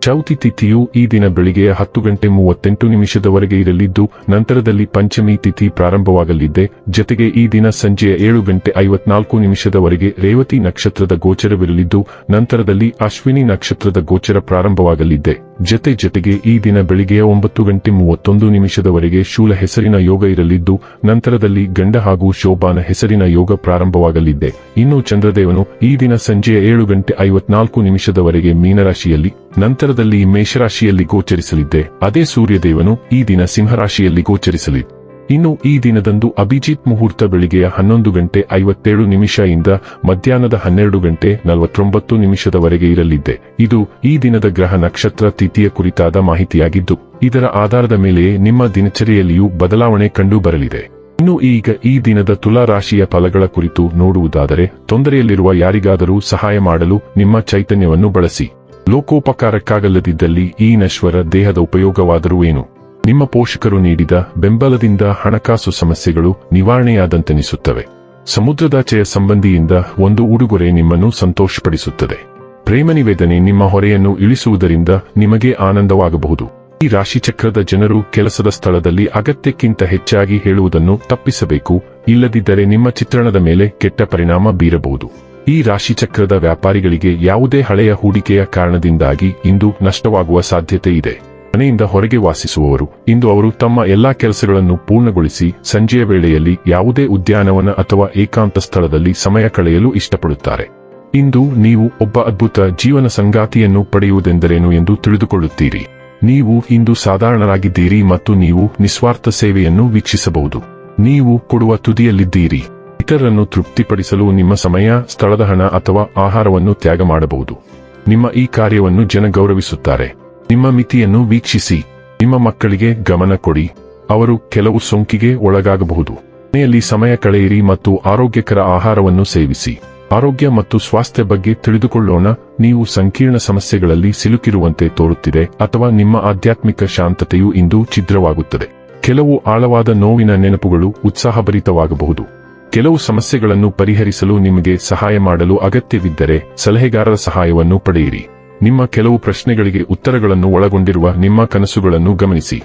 ಚೌತಿ ತಿಥಿಯು ಈ ದಿನ ಬೆಳಿಗ್ಗೆ ಹತ್ತು ಗಂಟೆ ಮೂವತ್ತೆಂಟು ನಿಮಿಷದವರೆಗೆ ಇರಲಿದ್ದು, ನಂತರದಲ್ಲಿ ಪಂಚಮಿ ತಿಥಿ ಪ್ರಾರಂಭವಾಗಲಿದೆ. ಜತೆಗೆ ಈ ದಿನ ಸಂಜೆಯ ಏಳು ಗಂಟೆ ಐವತ್ನಾಲ್ಕು ನಿಮಿಷದವರೆಗೆ ರೇವತಿ ನಕ್ಷತ್ರದ ಗೋಚರವಿರಲಿದ್ದು, ನಂತರದಲ್ಲಿ ಅಶ್ವಿನಿ ನಕ್ಷತ್ರದ ಗೋಚರ ಪ್ರಾರಂಭವಾಗಲಿದೆ. ಜತೆ ಜತೆಗೆ ಈ ದಿನ ಬೆಳಿಗ್ಗೆ ಒಂಬತ್ತು ಗಂಟೆ ಮೂವತ್ತೊಂದು ನಿಮಿಷದವರೆಗೆ ಶೂಲ ಹೆಸರಿನ ಯೋಗ ಇರಲಿದ್ದು, ನಂತರದಲ್ಲಿ ಗಂಡ ಹಾಗೂ ಶೋಭಾನ ಹೆಸರಿನ ಯೋಗ ಪ್ರಾರಂಭವಾಗಲಿದೆ. ಇನ್ನು ಚಂದ್ರದೇವನು ಈ ದಿನ ಸಂಜೆಯ ಏಳು ಗಂಟೆ ಐವತ್ನಾಲ್ಕು ನಿಮಿಷದವರೆಗೆ ಮೀನರಾಶಿಯಲ್ಲಿ, ನಂತರದಲ್ಲಿ ಮೇಷರಾಶಿಯಲ್ಲಿ ಗೋಚರಿಸಲಿದ್ದೆ ಅದೇ ಸೂರ್ಯದೇವನು ಈ ದಿನ ಸಿಂಹರಾಶಿಯಲ್ಲಿ ಗೋಚರಿಸಲಿದೆ ಇನ್ನು ಈ ದಿನದಂದು ಅಭಿಜಿತ್ ಮುಹೂರ್ತ ಬೆಳಿಗ್ಗೆಯ ಹನ್ನೊಂದು ಗಂಟೆ ಐವತ್ತೇಳು ನಿಮಿಷ ಇಂದ ಮಧ್ಯಾಹ್ನದ ಹನ್ನೆರಡು ಗಂಟೆ ನಲವತ್ತೊಂಬತ್ತು ನಿಮಿಷದವರೆಗೆ ಇರಲಿದ್ದೆ. ಇದು ಈ ದಿನದ ಗ್ರಹ ನಕ್ಷತ್ರ ತಿಥಿಯ ಕುರಿತಾದ ಮಾಹಿತಿಯಾಗಿದ್ದು, ಇದರ ಆಧಾರದ ಮೇಲೆಯೇ ನಿಮ್ಮ ದಿನಚರಿಯಲ್ಲಿಯೂ ಬದಲಾವಣೆ ಕಂಡು ಬರಲಿದೆ. ಇನ್ನು ಈಗ ಈ ದಿನದ ತುಲಾ ರಾಶಿಯ ಫಲಗಳ ಕುರಿತು ನೋಡುವುದಾದರೆ, ತೊಂದರೆಯಲ್ಲಿರುವ ಯಾರಿಗಾದರೂ ಸಹಾಯ ಮಾಡಲು ನಿಮ್ಮ ಚೈತನ್ಯವನ್ನು ಬಳಸಿ. ಲೋಕೋಪಕಾರಕ್ಕಾಗಲ್ಲದಿದ್ದಲ್ಲಿ ಈ ನಶ್ವರ ದೇಹದ ಉಪಯೋಗವಾದರೂ ಏನು? ನಿಮ್ಮ ಪೋಷಕರು ನೀಡಿದ ಬೆಂಬಲದಿಂದ ಹಣಕಾಸು ಸಮಸ್ಯೆಗಳು ನಿವಾರಣೆಯಾದಂತೆನಿಸುತ್ತವೆ. ಸಮುದ್ರದಾಚೆಯ ಸಂಬಂಧಿಯಿಂದ ಒಂದು ಉಡುಗೊರೆ ನಿಮ್ಮನ್ನು ಸಂತೋಷಪಡಿಸುತ್ತದೆ. ಪ್ರೇಮ ನಿವೇದನೆ ನಿಮ್ಮ ಹೊರೆಯನ್ನು ಇಳಿಸುವುದರಿಂದ ನಿಮಗೆ ಆನಂದವಾಗಬಹುದು. ಈ ರಾಶಿಚಕ್ರದ ಜನರು ಕೆಲಸದ ಸ್ಥಳದಲ್ಲಿ ಅಗತ್ಯಕ್ಕಿಂತ ಹೆಚ್ಚಾಗಿ ಹೇಳುವುದನ್ನು ತಪ್ಪಿಸಬೇಕು, ಇಲ್ಲದಿದ್ದರೆ ನಿಮ್ಮ ಚಿತ್ರಣದ ಮೇಲೆ ಕೆಟ್ಟ ಪರಿಣಾಮ ಬೀರಬಹುದು. ಈ ರಾಶಿಚಕ್ರದ ವ್ಯಾಪಾರಿಗಳಿಗೆ ಯಾವುದೇ ಹಳೆಯ ಹೂಡಿಕೆಯ ಕಾರಣದಿಂದಾಗಿ ಇಂದು ನಷ್ಟವಾಗುವ ಸಾಧ್ಯತೆ ಇದೆ. ಮನೆಯಿಂದ ಹೊರಗೆ ವಾಸಿಸುವವರು, ಇಂದು ಅವರು ತಮ್ಮ ಎಲ್ಲಾ ಕೆಲಸಗಳನ್ನು ಪೂರ್ಣಗೊಳಿಸಿ ಸಂಜೆಯ ವೇಳೆಯಲ್ಲಿ ಯಾವುದೇ ಉದ್ಯಾನವನ ಅಥವಾ ಏಕಾಂತ ಸ್ಥಳದಲ್ಲಿ ಸಮಯ ಕಳೆಯಲು ಇಷ್ಟಪಡುತ್ತಾರೆ. ಇಂದು ನೀವು ಒಬ್ಬ ಅದ್ಭುತ ಜೀವನ ಸಂಗಾತಿಯನ್ನು ಪಡೆಯುವುದೆಂದರೇನು ಎಂದು ತಿಳಿದುಕೊಳ್ಳುತ್ತೀರಿ. ನೀವು ಇಂದು ಸಾಧಾರಣರಾಗಿದ್ದೀರಿ ಮತ್ತು ನೀವು ನಿಸ್ವಾರ್ಥ ಸೇವೆಯನ್ನು ವೀಕ್ಷಿಸಬಹುದು. ನೀವು ಕೊಡುವ ತುದಿಯಲ್ಲಿದ್ದೀರಿ. ಇತರರನ್ನು ತೃಪ್ತಿಪಡಿಸಲು ನಿಮ್ಮ ಸಮಯ, ಸ್ಥಳದ ಹಣ ಅಥವಾ ಆಹಾರವನ್ನು ತ್ಯಾಗ ಮಾಡಬಹುದು. ನಿಮ್ಮ ಈ ಕಾರ್ಯವನ್ನು ಜನ ಗೌರವಿಸುತ್ತಾರೆ. ನಿಮ್ಮ ಮಿತಿಯನ್ನು ವೀಕ್ಷಿಸಿ. ನಿಮ್ಮ ಮಕ್ಕಳಿಗೆ ಗಮನ ಕೊಡಿ. ಅವರು ಕೆಲವು ಸೋಂಕಿಗೆ ಒಳಗಾಗಬಹುದು. ಮನೆಯಲ್ಲಿ ಸಮಯ ಕಳೆಯಿರಿ ಮತ್ತು ಆರೋಗ್ಯಕರ ಆಹಾರವನ್ನು ಸೇವಿಸಿ. ಆರೋಗ್ಯ ಮತ್ತು ಸ್ವಾಸ್ಥ್ಯ ಬಗ್ಗೆ ತಿಳಿದುಕೊಳ್ಳೋಣ. ನೀವು ಸಂಕೀರ್ಣ ಸಮಸ್ಯೆಗಳಲ್ಲಿ ಸಿಲುಕಿರುವಂತೆ ತೋರುತ್ತಿದೆ ಅಥವಾ ನಿಮ್ಮ ಆಧ್ಯಾತ್ಮಿಕ ಶಾಂತತೆಯು ಇಂದು ಛಿದ್ರವಾಗುತ್ತದೆ. ಕೆಲವು ಆಳವಾದ ನೋವಿನ ನೆನಪುಗಳು ಉತ್ಸಾಹಭರಿತವಾಗಬಹುದು. ಕೆಲವು ಸಮಸ್ಯೆಗಳನ್ನು ಪರಿಹರಿಸಲು ನಿಮಗೆ ಸಹಾಯ ಮಾಡಲು ಅಗತ್ಯವಿದ್ದರೆ ಸಲಹೆಗಾರರ ಸಹಾಯವನ್ನು ಪಡೆಯಿರಿ. ನಿಮ್ಮ ಕೆಲವು ಪ್ರಶ್ನೆಗಳಿಗೆ ಉತ್ತರಗಳನ್ನು ಒಳಗೊಂಡಿರುವ ನಿಮ್ಮ ಕನಸುಗಳನ್ನು ಗಮನಿಸಿ.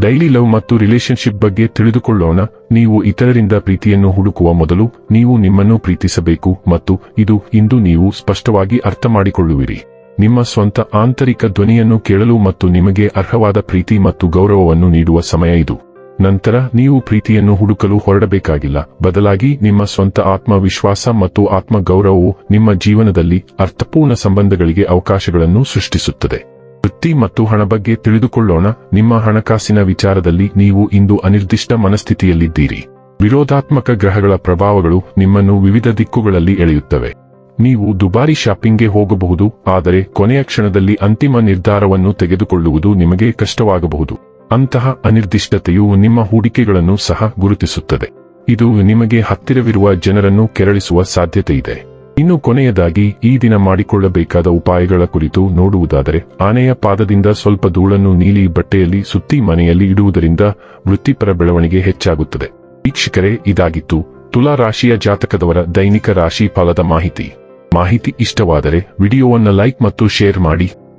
ಡೈಲಿ ಲವ್ ಮತ್ತು ರಿಲೇಶನ್ಶಿಪ್ ಬಗ್ಗೆ ತಿಳಿದುಕೊಳ್ಳೋಣ. ನೀವು ಇತರರಿಂದ ಪ್ರೀತಿಯನ್ನು ಹುಡುಕುವ ಮೊದಲು ನೀವು ನಿಮ್ಮನ್ನು ಪ್ರೀತಿಸಬೇಕು ಮತ್ತು ಇದು ಇಂದು ನೀವು ಸ್ಪಷ್ಟವಾಗಿ ಅರ್ಥ ಮಾಡಿಕೊಳ್ಳುವಿರಿ ನಿಮ್ಮ ಸ್ವಂತ ಆಂತರಿಕ ಧ್ವನಿಯನ್ನು ಕೇಳಲು ಮತ್ತು ನಿಮಗೆ ಅರ್ಹವಾದ ಪ್ರೀತಿ ಮತ್ತು ಗೌರವವನ್ನು ನೀಡುವ ಸಮಯ ಇದು. ನಂತರ ನೀವು ಪ್ರೀತಿಯನ್ನು ಹುಡುಕಲು ಹೊರಡಬೇಕಾಗಿಲ್ಲ. ಬದಲಾಗಿ ನಿಮ್ಮ ಸ್ವಂತ ಆತ್ಮವಿಶ್ವಾಸ ಮತ್ತು ಆತ್ಮಗೌರವವು ನಿಮ್ಮ ಜೀವನದಲ್ಲಿ ಅರ್ಥಪೂರ್ಣ ಸಂಬಂಧಗಳಿಗೆ ಅವಕಾಶಗಳನ್ನು ಸೃಷ್ಟಿಸುತ್ತದೆ. ವೃತ್ತಿ ಮತ್ತು ಹಣ ಬಗ್ಗೆ ತಿಳಿದುಕೊಳ್ಳೋಣ. ನಿಮ್ಮ ಹಣಕಾಸಿನ ವಿಚಾರದಲ್ಲಿ ನೀವು ಇಂದು ಅನಿರ್ದಿಷ್ಟ ಮನಸ್ಥಿತಿಯಲ್ಲಿದ್ದೀರಿ. ವಿರೋಧಾತ್ಮಕ ಗ್ರಹಗಳ ಪ್ರಭಾವಗಳು ನಿಮ್ಮನ್ನು ವಿವಿಧ ದಿಕ್ಕುಗಳಲ್ಲಿ ಎಳೆಯುತ್ತವೆ. ನೀವು ದುಬಾರಿ ಶಾಪಿಂಗ್ಗೆ ಹೋಗಬಹುದು, ಆದರೆ ಕೊನೆಯ ಕ್ಷಣದಲ್ಲಿ ಅಂತಿಮ ನಿರ್ಧಾರವನ್ನು ತೆಗೆದುಕೊಳ್ಳುವುದು ನಿಮಗೆ ಕಷ್ಟವಾಗಬಹುದು. ಅಂತಹ ಅನಿರ್ದಿಷ್ಟತೆಯು ನಿಮ್ಮ ಹೂಡಿಕೆಗಳನ್ನು ಸಹ ಗುರುತಿಸುತ್ತದೆ. ಇದು ನಿಮಗೆ ಹತ್ತಿರವಿರುವ ಜನರನ್ನು ಕೆರಳಿಸುವ ಸಾಧ್ಯತೆ ಇದೆ ಇನ್ನು ಕೊನೆಯದಾಗಿ, ಈ ದಿನ ಮಾಡಿಕೊಳ್ಳಬೇಕಾದ ಉಪಾಯಗಳ ಕುರಿತು ನೋಡುವುದಾದರೆ, ಆನೆಯ ಪಾದದಿಂದ ಸ್ವಲ್ಪ ಧೂಳನ್ನು ನೀಲಿ ಬಟ್ಟೆಯಲ್ಲಿ ಸುತ್ತಿ ಮನೆಯಲ್ಲಿ ಇಡುವುದರಿಂದ ವೃತ್ತಿಪರ ಬೆಳವಣಿಗೆ ಹೆಚ್ಚಾಗುತ್ತದೆ. ವೀಕ್ಷಕರೇ, ಇದಾಗಿತ್ತು ತುಲಾ ರಾಶಿಯ ಜಾತಕದವರ ದೈನಿಕ ರಾಶಿ ಫಲದ ಮಾಹಿತಿ. ಮಾಹಿತಿ ಇಷ್ಟವಾದರೆ ವಿಡಿಯೋವನ್ನು ಲೈಕ್ ಮತ್ತು ಶೇರ್ ಮಾಡಿ.